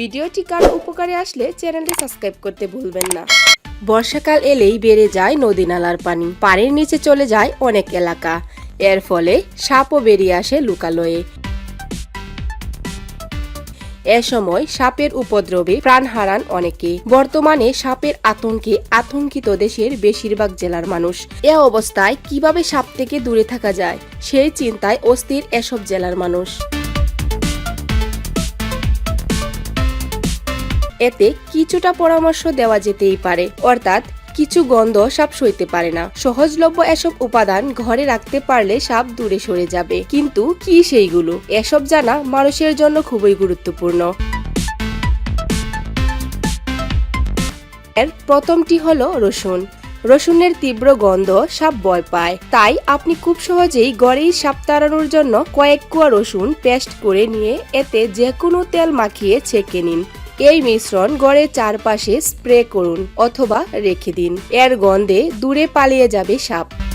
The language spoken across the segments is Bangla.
ভিডিওটি কারও উপকারে আসলে চ্যানেলটি সাবস্ক্রাইব করতে ভুলবেন না। বর্ষাকাল এলেই বেড়ে যায় নদী নালার পানি। পানির নিচে চলে যায় অনেক এলাকা। এর ফলে সাপও বেরিয়ে আসে লুকালয়ে। এ সময় সাপের উপদ্রবে প্রাণ হারান অনেকে। বর্তমানে সাপের আতঙ্কে আতঙ্কিত দেশের বেশিরভাগ জেলার মানুষ। এ অবস্থায় কীভাবে সাপ থেকে দূরে থাকা যায়, সেই চিন্তায় অস্থির এসব জেলার মানুষ। এতে কিছুটা পরামর্শ দেওয়া যেতেই পারে। অর্থাৎ কিছু গন্ধ সাপ সইতে পারে না। সহজলভ্য এসব উপাদান ঘরে রাখতে পারলে সাপ দূরে সরে যাবে। কিন্তু কি সেইগুলো? এসব জানা মানুষের জন্য খুবই গুরুত্বপূর্ণ। এর প্রথমটি হলো রসুন। রসুনের তীব্র গন্ধ সাপ ভয় পায়। তাই আপনি খুব সহজেই গড়েই সাপ তাড়ানোর জন্য কয়েক কুয়া রসুন পেস্ট করে নিয়ে এতে যে কোনো তেল মাখিয়ে ছেঁকে নিন। এই মিশ্রণ গড়ের চারপাশে স্প্রে করুন অথবা রেখে দিন। এর গন্ধে দূরে পালিয়ে যাবে সাপ।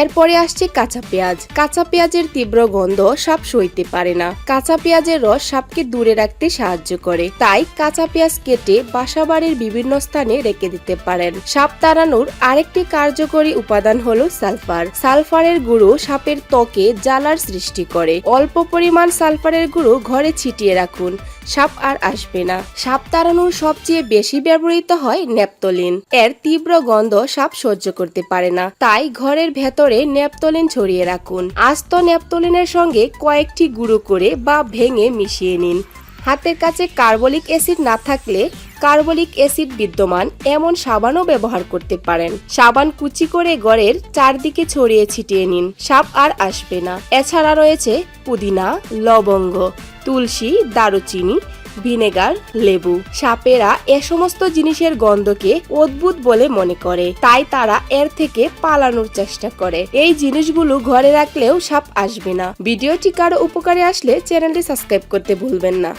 এরপরে আসছে কাঁচা পেঁয়াজ। কাঁচা পেঁয়াজের তীব্র গন্ধ সাপ সইতে পারে না। কাঁচা পেঁয়াজের রস সাপকে দূরে রাখতে সাহায্য করে। তাই কাঁচা পেঁয়াজ কেটে বাসাবাড়ির বিভিন্ন স্থানে রেখে দিতে পারেন। সাপ তাড়ানোর আরেকটি কার্যকরী উপাদান হলো সালফার। সালফারের গুঁড়ো সাপের ত্বকে জ্বালার সৃষ্টি করে। অল্প পরিমাণ সালফারের গুঁড়ো ঘরে ছিটিয়ে রাখুন। সাপ আর আসবে না। সাপ তাড়ানোর সবচেয়ে বেশি ব্যবহৃত হয় নেপতলিন। এর তীব্র গন্ধ সাপ সহ্য করতে পারে না। তাই ঘরের ভেতরে নেপতলিন ছড়িয়ে রাখুন। আস্ত ন্যাপতলিনের সঙ্গে কয়েকটি গুঁড়ো করে বা ভেঙে মিশিয়ে নিন। হাতের কাছে কার্বলিক অ্যাসিড না থাকলে কার্বলিক অ্যাসিড বিদ্যমান এমন সাবানও ব্যবহার করতে পারেন। সাবান কুচি করে গড়ের চারদিকে ছড়িয়ে ছিটিয়ে নিন। সাপ আর আসবে না। এছাড়া রয়েছে পুদিনা, লবঙ্গ, তুলসী, দারুচিনি ভিনেগার, লেবু, সাপেরা এ সমস্ত জিনিসের গন্ধকে অদ্ভুত বলে মনে করে। তাই তারা এর থেকে পালানোর চেষ্টা করে। এই জিনিসগুলো ঘরে রাখলেও সাপ আসবে না। ভিডিওটি কারও উপকারে আসলে চ্যানেলটি সাবস্ক্রাইব করতে ভুলবেন না।